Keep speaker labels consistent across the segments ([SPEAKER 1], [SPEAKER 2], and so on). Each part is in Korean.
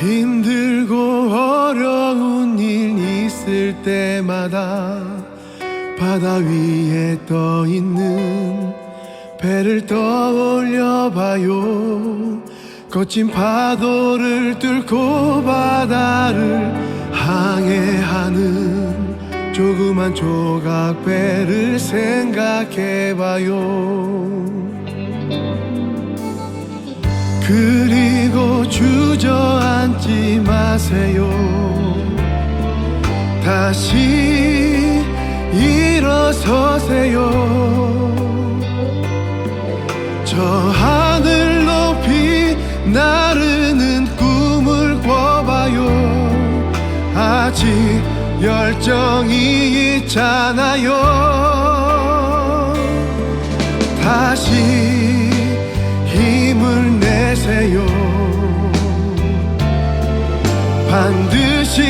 [SPEAKER 1] 힘들고 어려운 일 있을 때마다 바다 위에 떠 있는 배를 떠올려 봐요. 거친 파도를 뚫고 바다를 항해하는 조그만 조각 배를 생각해 봐요. 그리고 주저앉 지 마세요. 다시 일어서세요. 저 하늘 높이 나르는 꿈을 꿔봐요. 아직 열정이 있잖아요. 다시 힘을 내세요 반드시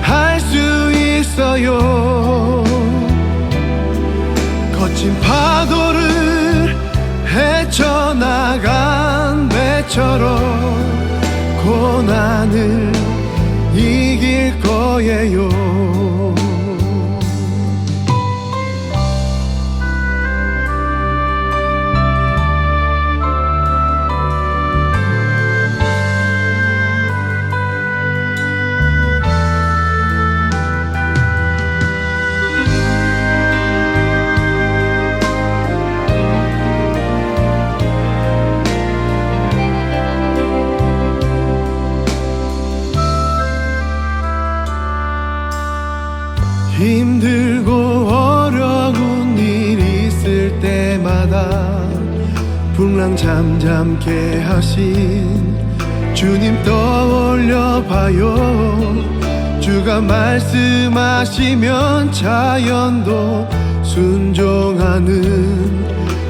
[SPEAKER 1] 할 수 있어요. 거친 파도를 헤쳐나간 배처럼 고난을 이길 거예요 힘들고 어려운 일 있을 때마다 풍랑 잠잠케 하신 주님 떠올려 봐요. 주가 말씀하시면 자연도 순종하는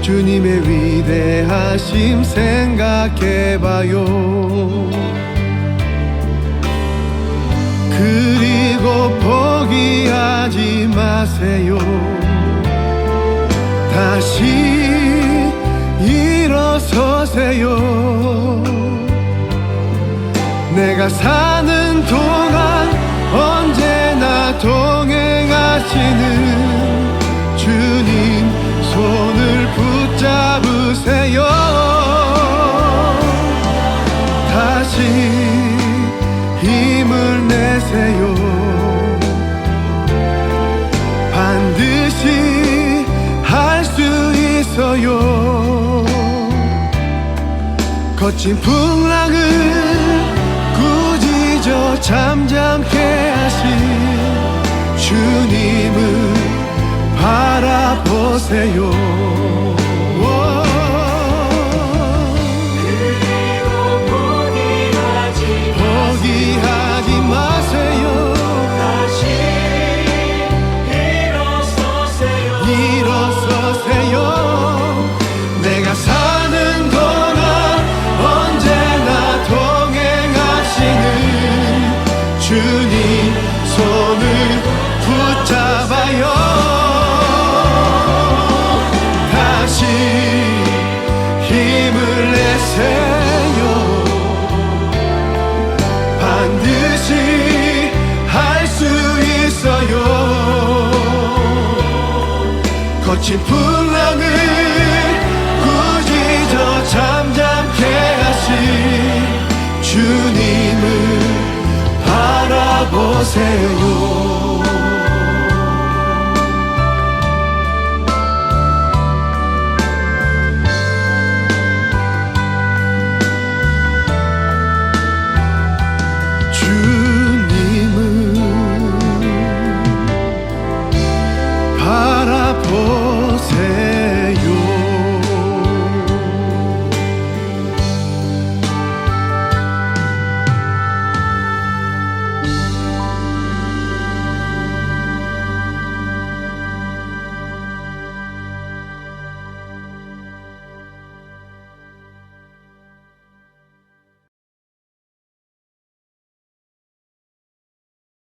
[SPEAKER 1] 주님의 위대하심 생각해 봐요. 그리고 포기 하지 마세요. 다시 일어서세요. 내가 사는 동안 언제나 동행하시는 주님 손을 붙 거친 풍랑을 꾸짖어 잠잠케 하신 주님을 바라보세요 거친 풍랑을 꾸짖어 잠잠케 하신 주님을 바라보세요